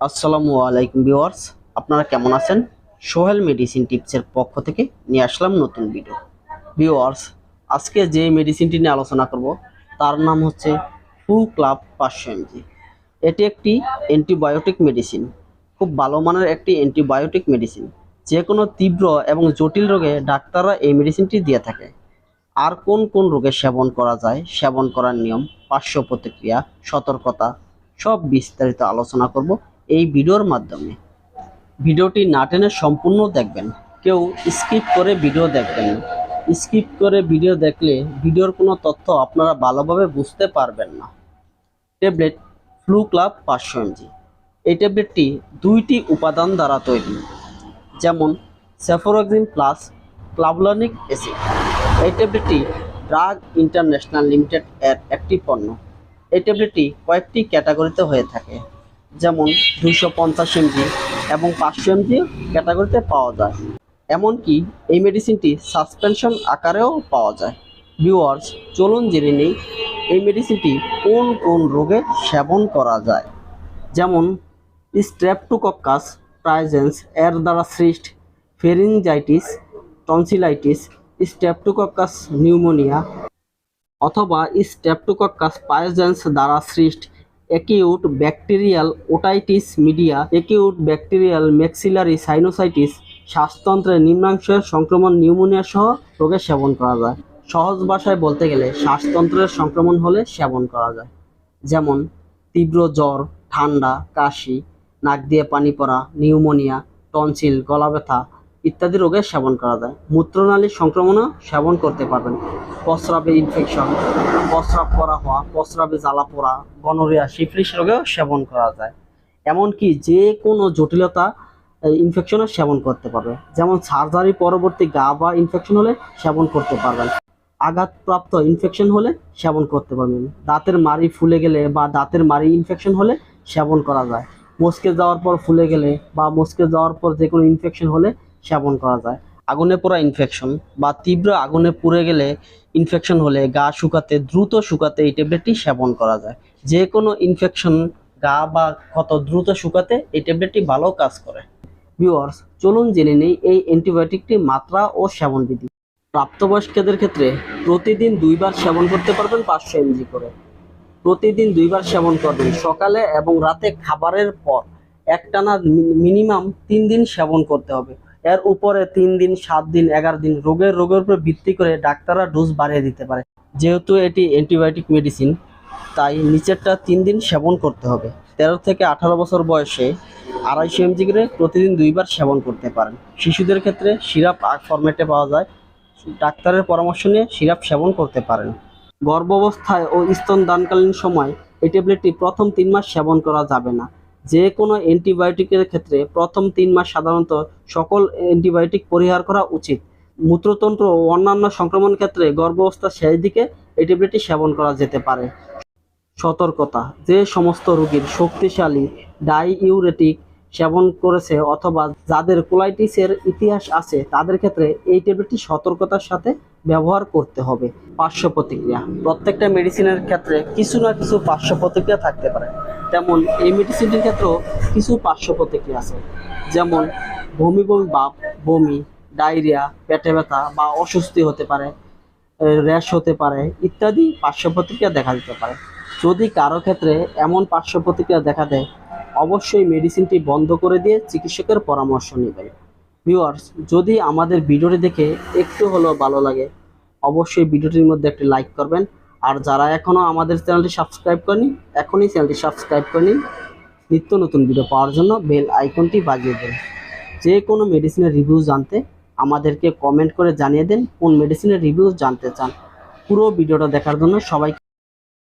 আসসালামু আলাইকুম ভিউয়ার্স, আপনারা কেমন আছেন? সোহেল মেডিসিন টিপসের পক্ষ থেকে নিয়ে আসলাম নতুন ভিডিও। ভিউয়ার্স, আজকে যে মেডিসিনটি নিয়ে আলোচনা করব, তার নাম হচ্ছে ফু ক্লাব পাঁচশো এমজি। এটি একটি অ্যান্টিবায়োটিক মেডিসিন, খুব ভালো মানের একটি অ্যান্টিবায়োটিক মেডিসিন। যে কোনো তীব্র এবং জটিল রোগে ডাক্তাররা এই মেডিসিনটি দিয়ে থাকে। আর কোন কোন রোগে সেবন করা যায়, সেবন করার নিয়ম, পার্শ্ব প্রতিক্রিয়া, সতর্কতা সব বিস্তারিত আলোচনা করব এই ভিডিওর মাধ্যমে। ভিডিওটি না টেনে সম্পূর্ণ দেখবেন। কেউ স্কিপ করে ভিডিও দেখবেন না। স্কিপ করে ভিডিও দেখলে ভিডিওর কোনো তথ্য আপনারা ভালোভাবে বুঝতে পারবেন না। ট্যাবলেট ফ্লু ক্লাব পাঁচশো এমজি এই ট্যাবলেটটি দুইটি উপাদান দ্বারা তৈরি। যেমন সেফোরোক্সিন প্লাস ক্লাভলনিক অ্যাসিড। এই ট্যাবলেটটি ড্রাগ ইন্টারন্যাশনাল লিমিটেড এর একটি পণ্য। এই ট্যাবলেটটি কয়েকটি ক্যাটাগরিতে হয়ে থাকে। যেমন দুশো পঞ্চাশ এমজি এবং পাঁচশো এমজি ক্যাটাগরিতে পাওয়া যায়। এমনকি এই মেডিসিনটি সাসপেনশন আকারেও পাওয়া যায়। ভিউয়ার্স, চলুন জেনে নেই এই মেডিসিনটি কোন কোন রোগে সেবন করা যায়। যেমন স্ট্রেপটোকক্কাস প্রাইজেন্স, এর দ্বারা সৃষ্ট ফেরিনজাইটিস টনসিলাইটিস স্ট্রেপটোকক্কাস নিউমোনিয়া অথবা স্ট্রেপ্টোকক্কাস পায়োজেন্স দ্বারা সৃষ্ট acute bacterial otitis media, acute bacterial maxillary sinusitis শ্বাসতন্ত্রের নিম্নাংশের সংক্রমণ নিউমোনিয়া সহ রোগে সেবন করা যায়। সহজ ভাষায় বলতে গেলে শ্বাসতন্ত্রের সংক্রমণ হলে সেবন করা যায়। যেমন তীব্র জ্বর, ঠান্ডা, কাশি, নাক দিয়ে পানি পড়া, নিউমোনিয়া, টনসিল গলা ব্যথা ইত্যাদি রোগে সেবন করা যায়। মূত্রনালীর সংক্রমণও সেবন করতে পারবেন। প্রস্রাবে ইনফেকশন প্রস্রাব করা হওয়া প্রস্রাবে জ্বালা পোড়া গনোরিয়া সিফিলিস রোগেও সেবন করা যায়। এমনকি যে কোনো জটিলতা ইনফেকশনও সেবন করতে পারবে। যেমন সার্জারি পরবর্তী গা বা ইনফেকশন হলে সেবন করতে পারবেন। আঘাতপ্রাপ্ত ইনফেকশন হলে সেবন করতে পারবেন। দাঁতের মাড়ি ফুলে গেলে বা দাঁতের মাড়ি ইনফেকশন হলে সেবন করা যায়। মস্কে যাওয়ার পর ফুলে গেলে বা মস্কে যাওয়ার পর যে কোনো ইনফেকশন হলে সেবন করা যায়। আগুনে পোড়া ইনফেকশন বা তীব্র আগুনে পুড়ে গেলে ইনফেকশন হলে গা শুকাতে, দ্রুত শুকাতে এই ট্যাবলেটটি সেবন করা যায়। যে কোনো ইনফেকশন গা বা ক্ষত দ্রুত শুকাতে এই ট্যাবলেটটি ভালো কাজ করে। ভিউয়ার্স চলুন জেনে নেই এই অ্যান্টিবায়োটিকটি মাত্রা ও সেবন বিধি। প্রাপ্তবয়স্কদের ক্ষেত্রে প্রতিদিন দুইবার সেবন করতে পারবেন পাঁচশো এমজি করে। প্রতিদিন দুইবার সেবন করবেন সকালে এবং রাতে খাবারের পর। একটানা মিনিমাম তিন দিন সেবন করতে হবে। এর উপরে তিন দিন, সাত দিন, এগারো দিন রোগের রোগের উপর ভিত্তি করে ডাক্তাররা ডোজ বাড়িয়ে দিতে পারে। যেহেতু এটি অ্যান্টিবায়োটিক মেডিসিন তাই নিচেরটা তিন দিন সেবন করতে হবে। তেরো থেকে আঠারো বছর বয়সে আড়াইশো এমজি করে প্রতিদিন দুইবার সেবন করতে পারেন। শিশুদের ক্ষেত্রে সিরাপ আগ ফরম্যাটে পাওয়া যায়। ডাক্তারের পরামর্শ নিয়ে সিরাপ সেবন করতে পারেন। গর্ভাবস্থায় ও স্তন দানকালীন সময় এই ট্যাবলেটটি প্রথম তিন মাস সেবন করা যাবে না। যে কোনো অ্যান্টিবায়োটিকের ক্ষেত্রে প্রথম তিন মাস সাধারণত সকল অ্যান্টিবায়োটিক পরিহার করা উচিত। মূত্রতন্ত্র ও অন্যান্য সংক্রমণ ক্ষেত্রে গর্ভাবস্থার শেষ দিকে এই ট্যাবলেটটি সেবন করা যেতে পারে। সতর্কতা, যে সমস্ত রোগীর শক্তিশালী ডাইইউরেটিক সেবন করেছে অথবা যাদের কোলাইটিসের ইতিহাস আছে, তাদের ক্ষেত্রে এই ট্যাবলেটটি সতর্কতার সাথে ব্যবহার করতে হবে। পার্শ্ব প্রতিক্রিয়া প্রত্যেকটা মেডিসিনের ক্ষেত্রে কিছু না কিছু পার্শ্ব প্রতিক্রিয়া থাকতে পারে। তেমন এই মেডিসিনটির ক্ষেত্রেও কিছু পার্শ্ব প্রতিক্রিয়া আছে। যেমন বমি বমি ভাব বমি, ডায়রিয়া, পেটে ব্যথা বা অস্বস্তি হতে পারে র্যাশ হতে পারে ইত্যাদি পার্শ্ব প্রতিক্রিয়া দেখা দিতে পারে। যদি কারও ক্ষেত্রে এমন পার্শ্ব প্রতিক্রিয়া দেখা দেয়, অবশ্যই মেডিসিনটি বন্ধ করে দিয়ে চিকিৎসকের পরামর্শ নেবেন। ভিউয়ার্স, যদি আমাদের ভিডিওটি দেখে একটু হলেও ভালো লাগে, অবশ্যই ভিডিওটির মধ্যে একটি লাইক করবেন আর যারা এখনও আমাদের চ্যানেলটি সাবস্ক্রাইব করেনি, এখনই চ্যানেলটি সাবস্ক্রাইব করে নিন। নিত্য নতুন ভিডিও পাওয়ার জন্য বেল আইকনটি বাজিয়ে দেন। যে কোনো মেডিসিনের রিভিউ জানতে আমাদেরকে কমেন্ট করে জানিয়ে দেন, কোন মেডিসিনের রিভিউ জানতে চান। পুরো ভিডিওটা দেখার জন্য সবাই